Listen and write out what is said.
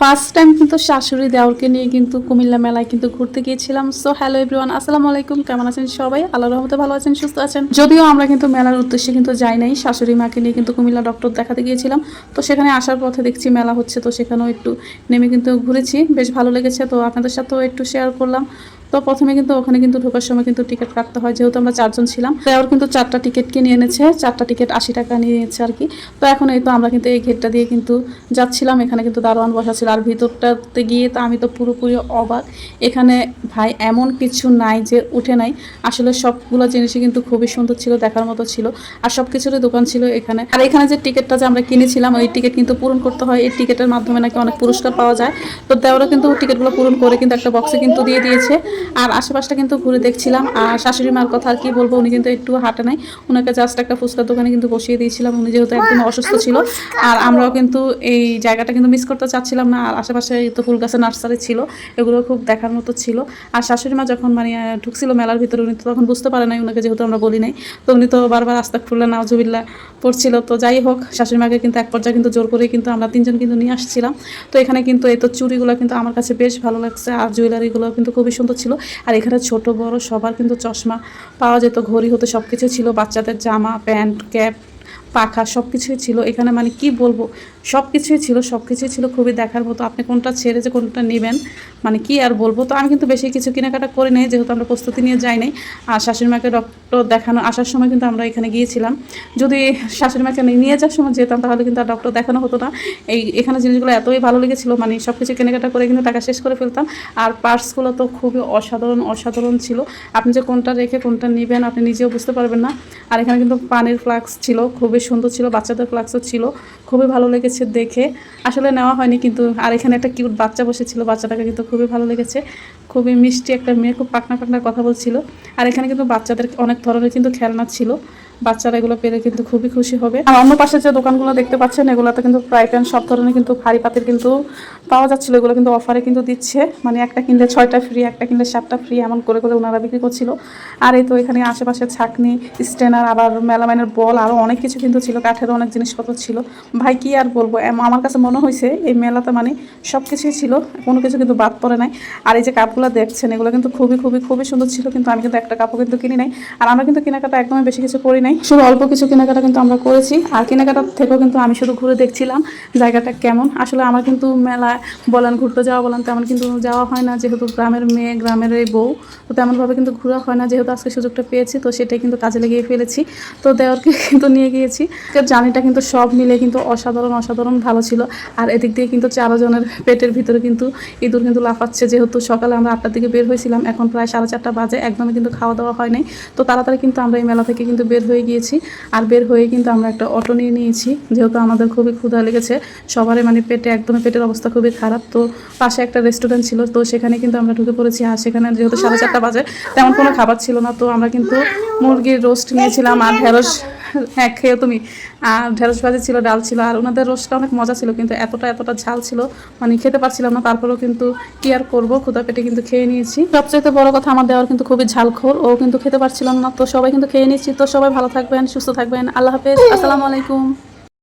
First time কিন্তু শাশুড়ি দেওরকে নিয়ে কিন্তু কুমিল্লা মেলায় কিন্তু ঘুরতে গিয়েছিলাম। সো হ্যালো এভরিওয়ান আসসালামু আলাইকুম, কেমন আছেন সবাই? আল্লাহ রহমতে ভালো আছেন, সুস্থ আছেন? যদিও আমরা কিন্তু মেলার উদ্দেশ্যে কিন্তু যাই নাই, শাশুড়ি মাকে নিয়ে কিন্তু কুমিল্লা ডক্টর দেখাতে গিয়েছিলাম। তো সেখানে আসার পথে দেখছি মেলা হচ্ছে, তো সেখানেও একটু নেমে কিন্তু ঘুরেছি। বেশ ভালো লেগেছে, তো আপনাদের সাথেও একটু শেয়ার করলাম। তো প্রথমে কিন্তু ওখানে কিন্তু ঢোকার সময় কিন্তু টিকিট কাটতে হয়, যেহেতু আমরা চারজন ছিলাম। দেওয়ার কিন্তু চারটা টিকিট কিনে এনেছে, চারটা টিকিট আশি টাকা নিয়ে নিয়েছে আর কি। তো এখন এই তো আমরা কিন্তু এই গেটটা দিয়ে কিন্তু যাচ্ছিলাম, এখানে কিন্তু দারোয়ান বসা ছিল আর ভিতরটাতে গিয়ে তো আমি তো পুরোপুরি অবাক। এখানে ভাই এমন কিছু নাই যে উঠে নাই। আসলে সবগুলো জিনিসই কিন্তু খুবই সুন্দর ছিল, দেখার মতো ছিল। আর সব কিছুরই দোকান ছিল এখানে। আর এখানে যে টিকিটটা যে আমরা কিনেছিলাম, ওই টিকিট কিন্তু পূরণ করতে হয়। এই টিকিটের মাধ্যমে নাকি অনেক পুরস্কার পাওয়া যায়। তো দেওয়ারা কিন্তু টিকিটগুলো পূরণ করে কিন্তু একটা বক্সে কিন্তু দিয়ে দিয়েছে। আর আশেপাশটা কিন্তু ঘুরে দেখছিলাম। আর শাশুড়ি মার কথা আর কি বলব উনি কিন্তু একটু হাঁটে নাই। ওনাকে জাস্ট একটা ফুচকার দোকানে কিন্তু বসিয়ে দিয়েছিলাম। উনি যেহেতু একদম অসুস্থ ছিল। আর আমরাও কিন্তু এই জায়গাটা কিন্তু মিস করতে চাচ্ছিলাম না। আর আশেপাশে তো ফুল গাছের নার্সারি ছিল এগুলো খুব দেখার মতো ছিল। আর শাশুড়ি মা যখন মানে ঢুকছিল মেলার ভিতরে উনি তো তখন বুঝতে পারে নাই ওনাকে যেহেতু আমরা বলি নাই। তো উনি তো বারবার আস্তাক ফুল্লা নাওজুবিল্লা পড়ছিল। তো যাই হোক শাশুড়ি মাকে কিন্তু এক পর্যায়ে কিন্তু জোর করে কিন্তু আমরা তিনজন কিন্তু নিয়ে আসছিলাম। তো এখানে কিন্তু এই তো চুড়িগুলো কিন্তু আমার কাছে বেশ ভালো লাগছে। আর জুয়েলারিগুলো কিন্তু খুবই সুন্দর ছিল। আর এখানে ছোট, বড় সবার কিন্তু চশমা পাওয়া যেত। ঘড়ি হতে সব কিছু ছিল। বাচ্চাদের জামা, প্যান্ট, ক্যাপ পাখা সব কিছুই ছিল। এখানে মানে কি বলব? সব কিছুই ছিল সব কিছুই ছিল খুবই দেখার মতো। আপনি কোনটা ছেড়ে যে কোনটা নেবেন মানে কি আর বলব? তো আমি কিন্তু বেশি কিছু কেনাকাটা করি নাই, যেহেতু আমরা প্রস্তুতি নিয়ে যাই নাই। আর শাশুড়ি মাকে ডক্টর দেখানো, আসার সময় কিন্তু আমরা এখানে গিয়েছিলাম। যদি শাশুড়ি মাকে নিয়ে যাওয়ার সময় যেতাম, তাহলে কিন্তু আর ডক্টর দেখানো হতো না। এই এখানে জিনিসগুলো এতই ভালো লেগেছিল মানে সব কিছু কেনাকাটা করে কিন্তু টাকা শেষ করে ফেলতাম। আর পার্টসগুলো তো খুবই অসাধারণ অসাধারণ ছিল। আপনি যে কোনটা রেখে কোনটা নেবেন, আপনি নিজেও বুঝতে পারবেন না। আর এখানে কিন্তু পানির ফ্লাক্স ছিল, খুবই সুন্দর ছিল, বাচ্চাদের ফ্লাক্সও ছিল, খুবই ভালো লেগেছে দেখে। আসলে নেওয়া হয়নি কিন্তু, আর এখানে একটা কিউট বাচ্চা বসেছিল, বাচ্চাটাকে কিন্তু খুবই ভালো লেগেছে। খুবই মিষ্টি একটা মেয়ে, খুব পাকনা পাকনা কথা বলছিল। আর এখানে কিন্তু বাচ্চাদের অনেক ধরনের কিন্তু খেলনা ছিল। বাচ্চারা এগুলো পেলে কিন্তু খুবই খুশি হবে। আর অন্য পাশে যে দোকানগুলো দেখতে পাচ্ছেন, এগুলোতে কিন্তু ফ্রাই প্যান সব ধরনের কিন্তু ভারী পাতিল কিন্তু পাওয়া যাচ্ছিল, এগুলো কিন্তু অফারে কিন্তু দিচ্ছে। মানে একটা কিনলে ছয়টা ফ্রি একটা কিনলে সাতটা ফ্রি এমন করে করে ওনারা বিক্রি করছিল। আর এই তো এখানে আশেপাশে ছাকনি স্টেনার আবার মেলামাইনের বল আরও অনেক কিছু কিন্তু ছিল, কাঠের অনেক জিনিসপত্র ছিল। ভাই, কি আর বলব? আমার কাছে মনে হয়েছে এই মেলাতে মানে সব কিছুই ছিল, কোনো কিছু কিন্তু বাদ পড়ে নাই। আর এই যে কাপগুলো দেখছেন, এগুলো কিন্তু খুবই খুবই খুবই সুন্দর ছিল, কিন্তু আমি কিন্তু একটা কাপও কিন্তু কিনি নাই। আর আমরা কিন্তু কেনাকাটা একদমই বেশি কিছু করি নাই। শুধু অল্প কিছু কেনাকাটা কিন্তু আমরা করেছি। আর কেনাকাটার থেকেও কিন্তু আমি শুধু ঘুরে দেখছিলাম জায়গাটা কেমন। আসলে আমার কিন্তু মেলায় বলেন ঘুরতে যাওয়া বলেন তেমন কিন্তু যাওয়া হয় না। যেহেতু গ্রামের মেয়ে, গ্রামের এই বউ, তো তেমনভাবে কিন্তু ঘোরা হয় না। যেহেতু আজকে সুযোগটা পেয়েছি, তো সেটাই কিন্তু কাজে লাগিয়ে ফেলেছি। তো দেওয়ারকে কিন্তু নিয়ে গিয়েছি। জার্নিটা কিন্তু সব মিলে কিন্তু অসাধারণ অসাধারণ ভালো ছিল। আর এদিক দিয়ে কিন্তু চারো জনের পেটের ভিতরে কিন্তু ইঁদুর কিন্তু লাফাচ্ছে। যেহেতু সকালে আমরা আটটার দিকে বের হয়েছিলাম, এখন প্রায় সাড়ে চারটা বাজে। একদমই কিন্তু খাওয়া দাওয়া হয় নাই তো তাড়াতাড়ি কিন্তু আমরা এই মেলা থেকে কিন্তু বের হয়ে গিয়েছি আর বের হয়ে কিন্তু আমরা একটা অটো নিয়ে নিয়েছি। যেহেতু আমাদের খুবই ক্ষুধা লেগেছে, সবারই মানে পেটে, একদমই পেটের অবস্থা খুবই খারাপ। তো পাশে একটা রেস্টুরেন্ট ছিল, তো সেখানে কিন্তু আমরা ঢুকে পড়েছি। আর সেখানে যেহেতু সাড়ে চারটা বাজে, তেমন কোনো খাবার ছিল না। তো আমরা কিন্তু মুরগির রোস্ট নিয়েছিলাম আর ঢেঁড়স হ্যাঁ খেয়েও তুমি। আর ঢেঁড়স ভাজি ছিল, ডাল ছিল, আর ওনাদের রোস্টটা অনেক মজা ছিল, কিন্তু এতটা এতটা ঝাল ছিল মানে খেতে পারছিলাম না। তারপরেও কিন্তু কি আর করব ক্ষুদা পেটে কিন্তু খেয়ে নিয়েছি। সবচেয়ে বড় কথা আমার দেওয়ার কিন্তু খুবই ঝালখোর ও কিন্তু খেতে পারছিলাম না। তো সবাই কিন্তু খেয়ে নিয়েছি। তো সবাই ভালো থাকবেন, সুস্থ থাকবেন। আল্লাহ হাফেজ। আসসালামু আলাইকুম।